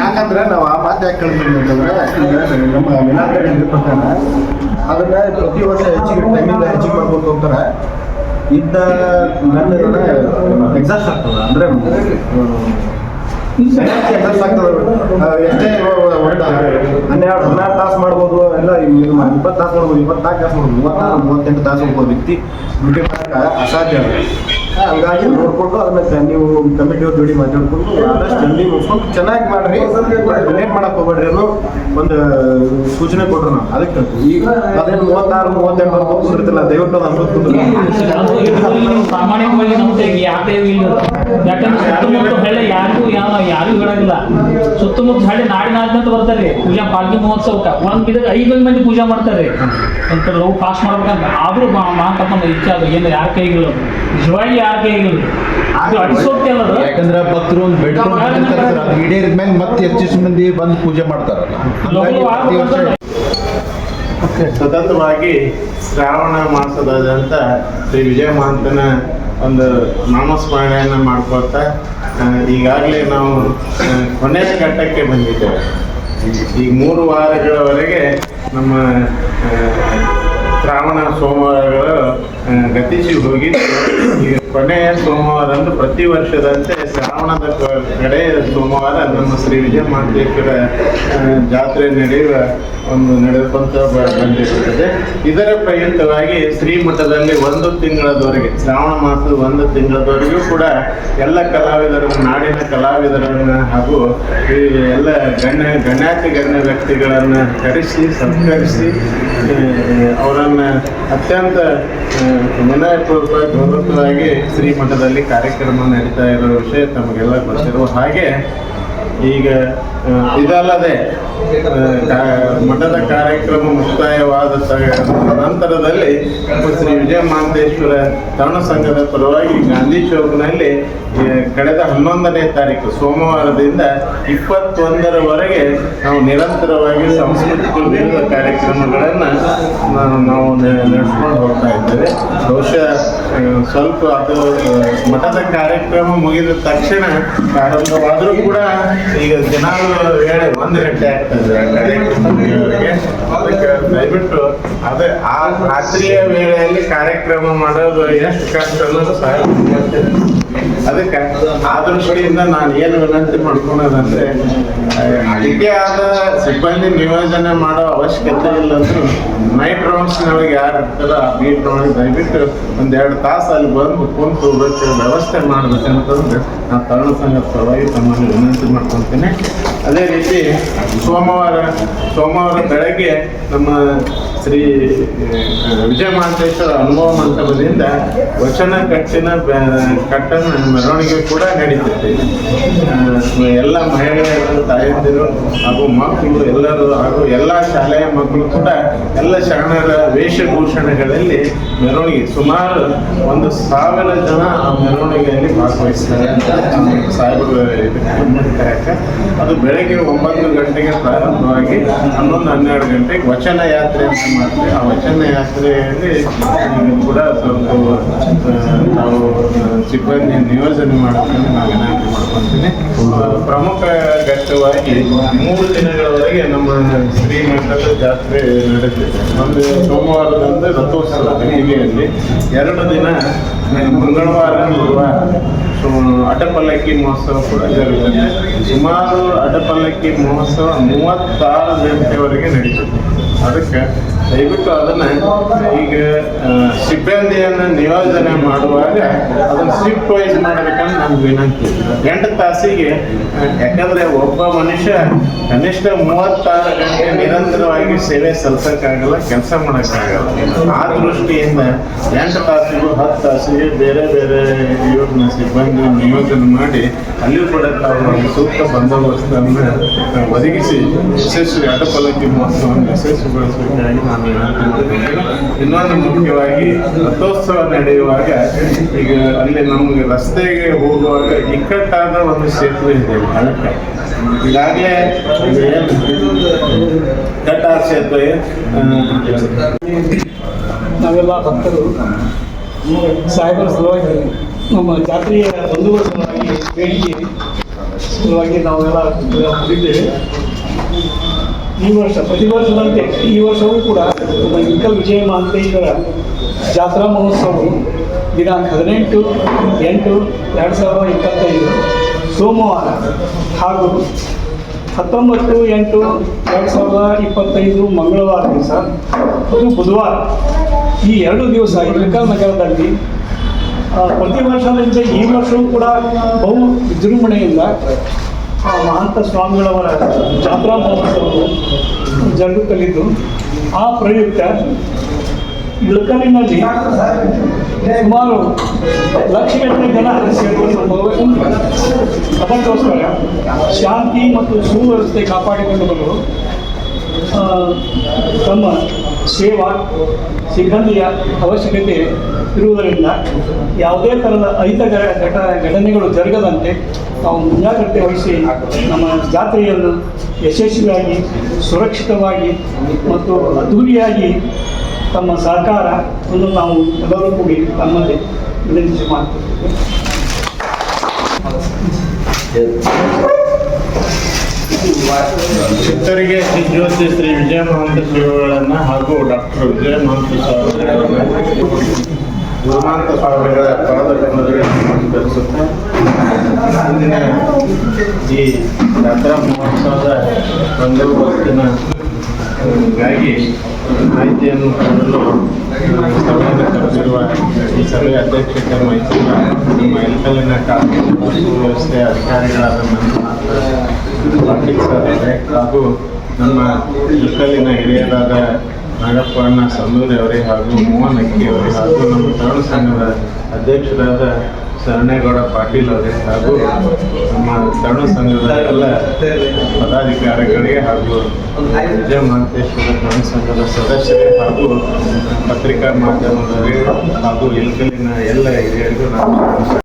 ಯಾಕಂದ್ರೆ ನಾವು ಆ ಮಾತು ಯಾಕೆ ಕೇಳ್ತೀವಿ ಈಗ ನಮ್ಮ ಮಿಲಾಗ್ರೇಡ್ ಪ್ರಕಾರ ಅದನ್ನ ಪ್ರತಿ ವರ್ಷ ಹೆಚ್ಚಿಗೆ ಟೈಮಿಂದ ಹೆಚ್ಚಿಗೆ ಮಾಡ್ಕೊಂಡು ಹೋಗ್ತಾರೆ. ಇದ್ದ ನನ್ನ ಎಕ್ಸಾಸ್ಟ್ ಆಗ್ತದೆ, ಅಂದ್ರೆ ಎಷ್ಟೇ ಹನ್ನೆರಡು ಹನ್ನೆರಡು ತಾಸು ಮಾಡ್ಬೋದು ಎಲ್ಲ ಇಪ್ಪತ್ತು ತಾಸು ಮಾಡ್ಬೋದು ಇಪ್ಪತ್ತಾರು ತಾಸು ಮಾಡ್ಬೋದು ಮೂವತ್ತಾರು ಮೂವತ್ತೆಂಟು ತಾಸು ಒಬ್ಬ ವ್ಯಕ್ತಿ ಡ್ಯೂಟಿ ಮಾಡಕ್ಕೆ ಅಸಾಧ್ಯ. ಹಂಗಾಗಿ ನೋಡ್ಕೊಂಡು ಅದನ್ನ ನೀವು ಕಮಿಟಿ ಅವ್ರ ಜೋಡಿ ಮಾತಾಡ್ಕೊಂಡು ಆದಷ್ಟು ಜಲ್ದಿ ಮುಗಿಸ್ಕೊಂಡು ಚೆನ್ನಾಗಿ ಮಾಡ್ರಿ ಲೇಟ್ ಮಾಡಕ್ ಹೋಗ್ಬೇಡ್ರಿ ಅನ್ನೋ ಒಂದು ಸೂಚನೆ ಕೊಟ್ರು ನಾವು ಅದಕ್ಕೆ ಈಗ ಅದೇನು ಮೂವತ್ತಾರು ಮೂವತ್ತೆಂಟು ಅಂತ ಹೋಗ್ತಿರ್ತಿಲ್ಲ ದಯವಿಟ್ಟು ಅದು ಅನ್ಬೋದು ಯಾಕಂದ್ರೆ ಯಾರಿಗೂ ಯಾವ ಯಾರಿಗೂ ಹೇಳಂಗಿಲ್ಲ ಸುತ್ತಮುತ್ತ ಹಳ್ಳಿ ನಾಡಿನಾದ್ಯಂತ ಬರ್ತಾರೆ ಪೂಜಾ ಪಾಲ್ಕಿ ಮಹೋತ್ಸವಕ್ಕೆ. ಒಂದ್ ಗಿಡ ಐದು ಮಂದಿ ಪೂಜಾ ಮಾಡ್ತಾರೆ ಅಂತ ಲವ್ ಪಾಸ್ ಮಾಡ್ಬೇಕಂತ ಆದ್ರೂ ಮಾತಪ್ಪನ ಇಚ್ಛೆ ಅದು. ಏನು ಯಾರ ಕೈಗಳು. ನಿಜವಾಗಿ ಯಾರ ಕೈಗಿಲ್ಲ ಅದು. ಅಡಿಸೋಕೆ ಅಲ್ಲ ಅದು. ಯಾಕಂದ್ರೆ ಭಕ್ತರು ಒಂದು ಈಡೇರಿದ ಮೇಲೆ ಮತ್ತೆ ಮಂದಿ ಬಂದು ಪೂಜೆ ಮಾಡ್ತಾರಲ್ಲ ಸ್ವತಂತ್ರವಾಗಿ ಶ್ರಾವಣ ಮಾಸದಾದ್ಯಂತ ಶ್ರೀ ವಿಜಯ ಮಹಂತನ ಒಂದು ನಾಮಸ್ಮರಣೆಯನ್ನು ಮಾಡ್ಕೊಳ್ತಾ ಈಗಾಗಲೇ ನಾವು ಕೊನೆ ಘಟ್ಟಕ್ಕೆ ಬಂದಿದ್ದೇವೆ. ಈ ಮೂರು ವಾರಗಳವರೆಗೆ ನಮ್ಮ ಶ್ರಾವಣ ಸೋಮವಾರಗಳು ಗತಿಸಿ ಹೋಗಿ ಈ ಕೊನೆಯ ಸೋಮವಾರಂದು ಪ್ರತಿ ವರ್ಷದಂತೆ ಶ್ರಾವಣದ ಕಡೆಯ ಸೋಮವಾರ ನಮ್ಮ ಶ್ರೀ ವಿಜಯ ಮಹಂತೇಶ್ವರ ಆ, ಜಾತ್ರೆ ನಡೆಯುವ ಒಂದು ನಡೆದುಕೊಂತ ಬಂದಿರುತ್ತದೆ ಇದರ ಪ್ರಯುಕ್ತವಾಗಿ ಶ್ರೀಮಠದಲ್ಲಿ ಒಂದು ತಿಂಗಳದವರೆಗೆ, ಶ್ರಾವಣ ಮಾಸದ ಒಂದು ತಿಂಗಳದವರೆಗೂ ಕೂಡ ಎಲ್ಲ ಕಲಾವಿದರನ್ನು ನಾಡಿನ ಕಲಾವಿದರನ್ನು ಹಾಗೂ ಈ ಎಲ್ಲ ಗಣ್ಯ ಗಣ್ಯಾತಿ ಗಣ್ಯ ವ್ಯಕ್ತಿಗಳನ್ನು ಕರೆಸಿ ಸಂಸ್ಕರಿಸಿ ಅವರನ್ನು ಅತ್ಯಂತ ವಿನಯಪೂರ್ವಕ ಗೌರವವಾಗಿ ಶ್ರೀಮಠದಲ್ಲಿ ಕಾರ್ಯಕ್ರಮ ನಡೀತಾ ಇರೋ ವಿಷಯ ತಮಗೆಲ್ಲ ಗೊತ್ತಿರುವ ಹಾಗೆ ಈಗ ಇದಲ್ಲದೆ ಮಠದ ಕಾರ್ಯಕ್ರಮ ಮುಕ್ತಾಯವಾದ ನಂತರದಲ್ಲಿ ಶ್ರೀ ವಿಜಯ ಮಹಾಂತೇಶ್ವರ ತರುಣ ಸಂಘದ ಪರವಾಗಿ ಗಾಂಧಿ ಚೌಕ್ನಲ್ಲಿ ಕಳೆದ ಹನ್ನೊಂದನೇ ತಾರೀಕು, ಸೋಮವಾರದಿಂದ ಇಪ್ಪತ್ತೊಂದರವರೆಗೆ ನಾವು ನಿರಂತರವಾಗಿ ಸಾಂಸ್ಕೃತಿಕ ವಿವಿಧ ಕಾರ್ಯಕ್ರಮಗಳನ್ನು ನಾವು ನಡೆಸ್ಕೊಂಡು ಹೋಗ್ತಾ ಇದ್ದೇವೆ. ಬಹುಶಃ ಸ್ವಲ್ಪ ಅದು ಮಠದ ಕಾರ್ಯಕ್ರಮ ಮುಗಿದ ತಕ್ಷಣ ಪ್ರಾರಂಭವಾದರೂ ಕೂಡ ಈಗ ದಿನಾಲು ಹೇಳಿ ಒಂದು ಗಂಟೆ ಆಗ್ತದೆ. ದಯವಿಟ್ಟು ಅದೇ ಆ ರಾತ್ರಿಯ ವೇಳೆಯಲ್ಲಿ ಕಾರ್ಯಕ್ರಮ ಮಾಡೋದು ಎಷ್ಟು ಕಷ್ಟ ಅನ್ನೋದು ಸಹ. ಅದಕ್ಕೆ ಆ ದೃಷ್ಟಿಯಿಂದ ನಾನು ಏನು ವಿನಂತಿ ಮಾಡ್ಕೊಳೋದಂದ್ರೆ ಅದಕ್ಕೆ ಆದ ಸಿಬ್ಬಂದಿ ನಿಯೋಜನೆ ಮಾಡೋ ಅವಶ್ಯಕತೆ ಇಲ್ಲ ಅಂದ್ರೂ ನೈಟ್ ರೌಂಡ್ಸ್ನೊಳಗೆ ಯಾರು ಇರ್ತಾರೋ ಆ ಬೀಟ್ ರೌಂಡ್ ದಯವಿಟ್ಟು ಒಂದೆರಡು ತಾಸು ಅಲ್ಲಿ ಬಂದು ಕುಂತು ವ್ಯವಸ್ಥೆ ಮಾಡ್ಬೇಕಂತಂದ್ರೆ ನಾನು ತರುಣ ಸಂಘದ ಪರವಾಗಿ ತಮ್ಮಲ್ಲಿ ವಿನಂತಿ ಮಾಡ್ಕೊತೀನಿ ಅದೇ ರೀತಿ ಸೋಮವಾರ ಸೋಮವಾರ ಬೆಳಗ್ಗೆ ನಮ್ಮ ಶ್ರೀ ವಿಜಯ ಮಹಾಂತೇಶ್ವರ ಅನುಭವ ಮಂಟಪದಿಂದ ವಚನ ಕಟ್ಟಿನ ಕಟ್ಟನ ಮೆರವಣಿಗೆ ಕೂಡ ನಡೀತೈತೆ ಎಲ್ಲ ಮಹಿಳೆಯರು, ತಾಯಂದಿರು ಹಾಗೂ ಮಕ್ಕಳು ಎಲ್ಲರೂ ಹಾಗೂ ಎಲ್ಲ ಶಾಲೆಯ ಮಕ್ಕಳು ಕೂಡ ಎಲ್ಲ ಶರಣರ ವೇಷಭೂಷಣಗಳಲ್ಲಿ ಮೆರವಣಿಗೆ, ಸುಮಾರು ಒಂದು ಸಾವಿರ ಜನ ಆ ಮೆರವಣಿಗೆಯಲ್ಲಿ ಭಾಗವಹಿಸ್ತಾರೆ ಅಂತ ಸಾಹೇಬರು ಅದು ಬೆಳಗ್ಗೆ ಒಂಬತ್ತು ಗಂಟೆಗೆ ಪ್ರಾರಂಭವಾಗಿ ಹನ್ನೊಂದು ಹನ್ನೆರಡು ಗಂಟೆಗೆ ವಚನ ಯಾತ್ರೆ ಅಂತ ಮಾಡ್ತೀವಿ. ಆ ವಚನ ಯಾತ್ರೆಯಲ್ಲಿ ಕೂಡ ಸ್ವಲ್ಪ ನಾವು ಸಿಬ್ಬಂದಿ ನಿಯೋಜನೆ ಮಾಡೋದನ್ನು ನಾವು ವಿನಂತಿ ಮಾಡ್ಕೊತೀನಿ ಪ್ರಮುಖ ಘಟ್ಟವಾಗಿ ಮೂರು ದಿನಗಳವರೆಗೆ ನಮ್ಮ ಶ್ರೀಮಠದ ಜಾತ್ರೆ ನಡೆದಿದೆ. ಒಂದು ಸೋಮವಾರದಂದು ರಥೋತ್ಸವ ಬೆಳಿಗ್ಗೆಯಲ್ಲಿ ಎರಡು ದಿನ, ಮಂಗಳವಾರ, ಗುರುವಾರ. ಅಡ್ಡಪಲ್ಲಕ್ಕಿ ಮಹೋತ್ಸವ ಕೂಡ ಜರುಗುತ್ತದೆ ಸುಮಾರು ಅಡ್ಡಪಲ್ಲಕ್ಕಿ ಮಹೋತ್ಸವ ಮೂವತ್ತಾರು ಗಂಟೆವರೆಗೆ ನಡೀತದೆ. ಅದಕ್ಕೆ ದಯವಿಟ್ಟು ಅದನ್ನ ಈಗ ಸಿಬ್ಬಂದಿಯನ್ನ ನಿಯೋಜನೆ ಮಾಡುವಾಗ ಅದನ್ನು ಶಿಫ್ಟ್ ವೈಸ್ ಮಾಡ್ಬೇಕಂತ ನಮ್ಗೆ ವಿನಂತಿ ಎಂಟು ತಾಸಿಗೆ ಯಾಕಂದ್ರೆ ಒಬ್ಬ ಮನುಷ್ಯ ಕನಿಷ್ಠ ಮೂವತ್ತಾರು ಗಂಟೆ ನಿರಂತರವಾಗಿ ಸೇವೆ ಸಲ್ಸಕ್ಕಾಗಲ್ಲ ಕೆಲಸ ಮಾಡೋಕ್ಕಾಗಲ್ಲ ಆ ದೃಷ್ಟಿಯಿಂದ ಎಂಟು ತಾಸಿಗೂ ಹತ್ತು ತಾಸಿಗೆ ಬೇರೆ ಬೇರೆ ಇವ್ರನ್ನ ಸಿಬ್ಬಂದಿ ನಿಯೋಜನೆ ಮಾಡಿ ಅಲ್ಲಿಯೂ ಕೂಡ ತಾವು ಸೂಕ್ತ ಬಂದೋಬಸ್ತನ್ನು ಒದಗಿಸಿ ಯಶಸ್ವಿ ಅಡ್ಡಪಲ್ಲಕ್ಕಿ ಮಹೋತ್ಸವವನ್ನು ಯಶಸ್ವಿಗೊಳಿಸಬೇಕಾಗಿ. ಇನ್ನೊಂದು ಮುಖ್ಯವಾಗಿ ರಥೋತ್ಸವ ನಡೆಯುವಾಗ ಈಗ ಅಲ್ಲಿ ನಮಗೆ ರಸ್ತೆಗೆ ಹೋಗುವಾಗ ಇಕ್ಕಟ್ಟಾದ ಒಂದು ಸೇತುವೆ ಇದೆ ಈಗಾಗಲೇ ಕಟ್ಟಾದ ಸೇತುವೆ ನಾವೆಲ್ಲ ಭಕ್ತರು. ಸಾಹೇಬರ ಸಲುವಾಗಿ ನಮ್ಮ ಜಾತ್ರೆಯ ಬಂಧುಗಳ ಸಲುವಾಗಿ ಬೇಡಿಕೆ ಸಲುವಾಗಿ ನಾವೆಲ್ಲ ಬಂದಿದ್ದೇವೆ ಈ ವರ್ಷ, ಪ್ರತಿ ವರ್ಷದಂತೆ ಈ ವರ್ಷವೂ ಕೂಡ ಇಳಕಲ್ ವಿಜಯ ಮಹಾಂತೇಶ್ವರ ಜಾತ್ರಾ ಮಹೋತ್ಸವವು ದಿನಾಂಕ ಹದಿನೆಂಟು, ಎಂಟು, ಎರಡು ಸಾವಿರದ ಇಪ್ಪತ್ತೈದು ಸೋಮವಾರ ಹಾಗೂ ಹತ್ತೊಂಬತ್ತು, ಎಂಟು, ಎರಡು ಸಾವಿರದ ಇಪ್ಪತ್ತೈದು ಮಂಗಳವಾರ ದಿವಸ ಮತ್ತು ಬುಧವಾರ ಈ ಎರಡು ದಿವಸ ಇಳಕಲ್ ನಗರದಲ್ಲಿ ಪ್ರತಿ ವರ್ಷದಂತೆ ಈ ವರ್ಷವೂ ಕೂಡ ಬಹು ವಿಜೃಂಭಣೆಯಿಂದ ಆ, ಮಹಾಂತ ಸ್ವಾಮಿಗಳವರ ಜಾತ್ರಾ ಮಹೋತ್ಸವವು ಜರುಗುತ್ತಲಿದ್ದು ಆ ಪ್ರಯುಕ್ತ ಇಳಕಲಿನಲ್ಲಿ ಸುಮಾರು ಲಕ್ಷಗಟ್ಟಲೆ ಜನ ಸೇರಿಕೊಂಡು ಅದಕ್ಕೋಸ್ಕರ ಶಾಂತಿ ಮತ್ತು ಸುವ್ಯವಸ್ಥೆ ಕಾಪಾಡಿಕೊಂಡು ಬರಲು ತಮ್ಮ ಸೇವಾ, ಸಿಬ್ಬಂದಿಯ ಅವಶ್ಯಕತೆ ಇರುವುದರಿಂದ ಯಾವುದೇ ಥರದ ಅಹಿತಕರ ಘಟ, ಘಟನೆಗಳು ಜರುಗದಂತೆ ನಾವು ಮುಂಜಾಗ್ರತೆ ವಹಿಸಿ ನಮ್ಮ ಜಾತ್ರೆಯನ್ನು ಯಶಸ್ವಿಯಾಗಿ, ಸುರಕ್ಷಿತವಾಗಿ ಮತ್ತು ಅದ್ಧೂರಿಯಾಗಿ ತಮ್ಮ ಸಹಕಾರವನ್ನು ನಾವು ಎಲ್ಲರೂ ಕೂಡಿ ತಮ್ಮಲ್ಲಿ ವಿನಂತಿ ಮಾಡ್ತಿದ್ದೇವೆ ಚಿತ್ತರಿಗೆ ಜ್ಯೋತಿ ಶ್ರೀ ವಿಜಯ ಮಹಂತ ಶ್ರೀಗಳನ್ನ ಹಾಗೂ ಡಾಕ್ಟರ್ ವಿಜಯ ಮಹಂತ ಸ್ವಾಮಿಗಳನ್ನ ಗುರುಮಾಂತ ಸ್ವಾಮಿಗಳ ನಮಸ್ಕರಿಸುತ್ತಾ ಇಂದಿನ ಈ ಜಾತ್ರಾ ಮಹೋತ್ಸವದ ಬಂದೋಬಸ್ತಿನ ಗಾಗಿ ಮಾಹಿತಿಯನ್ನು ಕೊಡಲು ಸಭೆಯನ್ನು ಕರೆದಿರುವ ಈ ಸಭೆಯ ಅಧ್ಯಕ್ಷತೆ ವಹಿಸಿರುವ ನಮ್ಮ ಎಲ್ಕಲಿನ ಕಾನೂನು ವ್ಯವಸ್ಥೆಯ ಅಧಿಕಾರಿಗಳಾದ ಹಾಗೂ ನಮ್ಮ ಸುತ್ತಲಿನ ಹಿರಿಯರಾದ ನಾಗಪ್ಪಣ್ಣ ಸಂದೂರಿ ಅವರೇ ಹಾಗೂ ಮೋಹನ್ ಅಕ್ಕಿ ಅವರೇ ಹಾಗೂ ನಮ್ಮ ತರುಣ ಸಂಘದ ಅಧ್ಯಕ್ಷರಾದ ಶರಣೇಗೌಡ ಪಾಟೀಲ್ ಅವರೇ ಹಾಗೂ ನಮ್ಮ ತರುಣ ಸಂಘದ ಎಲ್ಲ ಪದಾಧಿಕಾರಿಗಳಿಗೆ ಹಾಗೂ ವಿಜಯ ಮಹಂತೇಶ್ವರ ತರುಣ ಸಂಘದ ಸದಸ್ಯರೇ ಹಾಗೂ ಪತ್ರಿಕಾ ಮಾಧ್ಯಮದವರಿಗೆ ಹಾಗೂ ಇಲ್ಕಲಿನ ಎಲ್ಲ ಹಿರಿಯರಿಗೂ ನಾನು